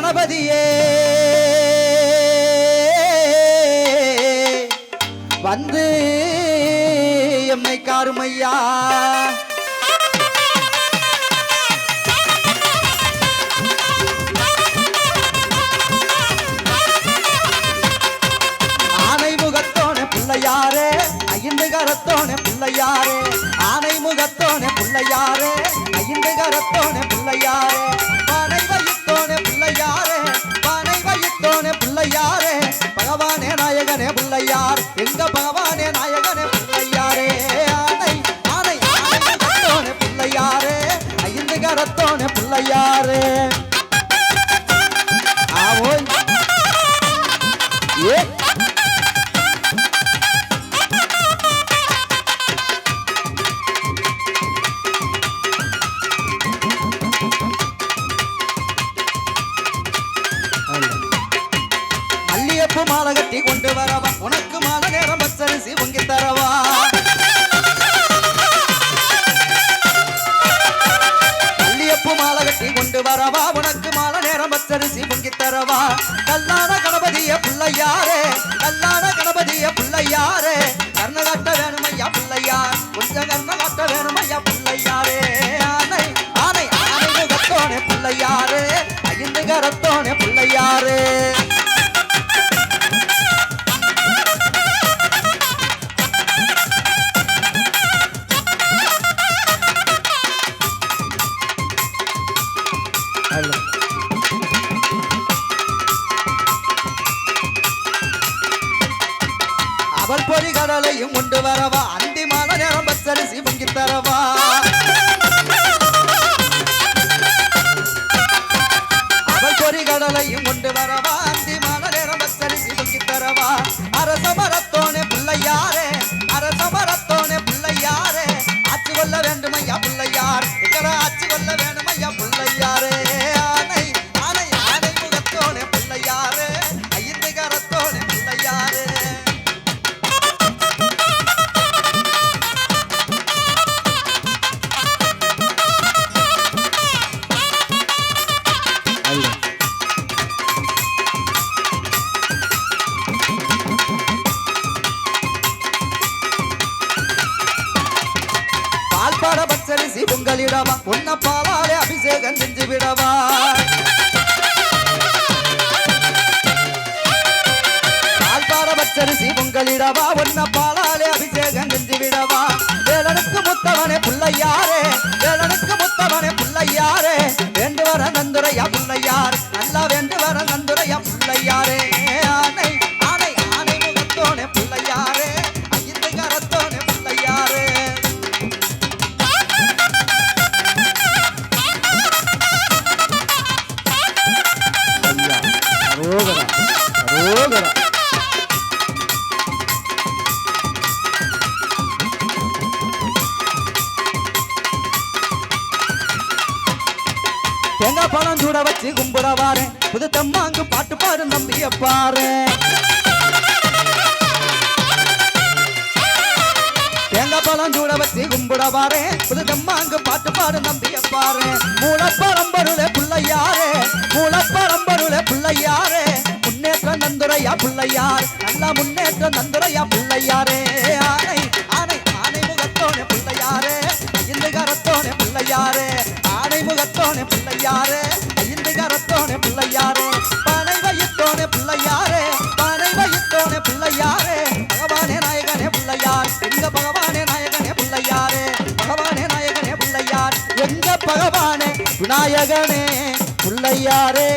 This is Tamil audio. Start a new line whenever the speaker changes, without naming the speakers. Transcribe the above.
கணபதியே. வந்து எம்மை காருமையா. ஆனை முகத்தோனே பிள்ளையாரே ஐந்து கரத்தோனே பிள்ளையாரே. ஆனை முகத்தோனே பிள்ளையாரே ஐந்து கரத்தோனே பிள்ளையாரே. ஐந்து பிள்ளையாரு. பிள்ளையாரே ஆவோய் ஏ. மல்லியப்பூ மாலை கட்டி கொண்டு வரவா? உனக்கு மாலை நேரம் பச்சரிசி பொங்கி தரவா? கணபதிய கொண்டு வரவா? அந்தி மாத நேரம் பச்சரிசி பொங்கி தரவா? அவள் பொறி கடலையும் கொண்டு வரவா? அந்தி மாத நேரம் பச்சரிசி பொங்கி தரவா? அரச மரத்தோனே பிள்ளையாரே அரச மரத்தோனே பிள்ளையாரே ஆச்சு கொள்ள வேண்டுமையா பிள்ளையார்? பச்சரிசி உன்ன பாலாலே அபிஷேகம் செஞ்சு விடவா. பால் பாட பச்சரிசி பொங்கலிடவா உன்ன பாலாலே அபிஷேகம் செஞ்சு விடவா. வேலனுக்கு முத்தவனே பிள்ளையாரே. தேங்காய் பழம் சூட வச்சு கும்பிட வாரு புது தம்மாங்கு பாட்டு பாடு நம்பிய பாரு. தேங்காய் பழம் சூட வச்சு கும்பிட வாரு புது தம்மாங்கு பாட்டு பாடு நம்பிய பாரு. மூலப்பரம்பருளே பிள்ளையாரே மூலப்பரம்பருளே பிள்ளையாரே. முன்னேற்ற நந்துரையா பிள்ளையார் நல்லா முன்னேற்ற நந்துரையா பிள்ளையாரே. ஆனை பிள்ளையாரே ஐந்து கரத்தோனே பிள்ளையாரே பனை வயித்தோனே பிள்ளையாரே பனை வயித்தோனே பிள்ளையாரே பகவானே நாயகனே பிள்ளையார் எங்க பகவானே நாயகனே பிள்ளையாரே பகவானே நாயகனே பிள்ளையார் எங்க பகவானே விநாயகனே பிள்ளையாரே.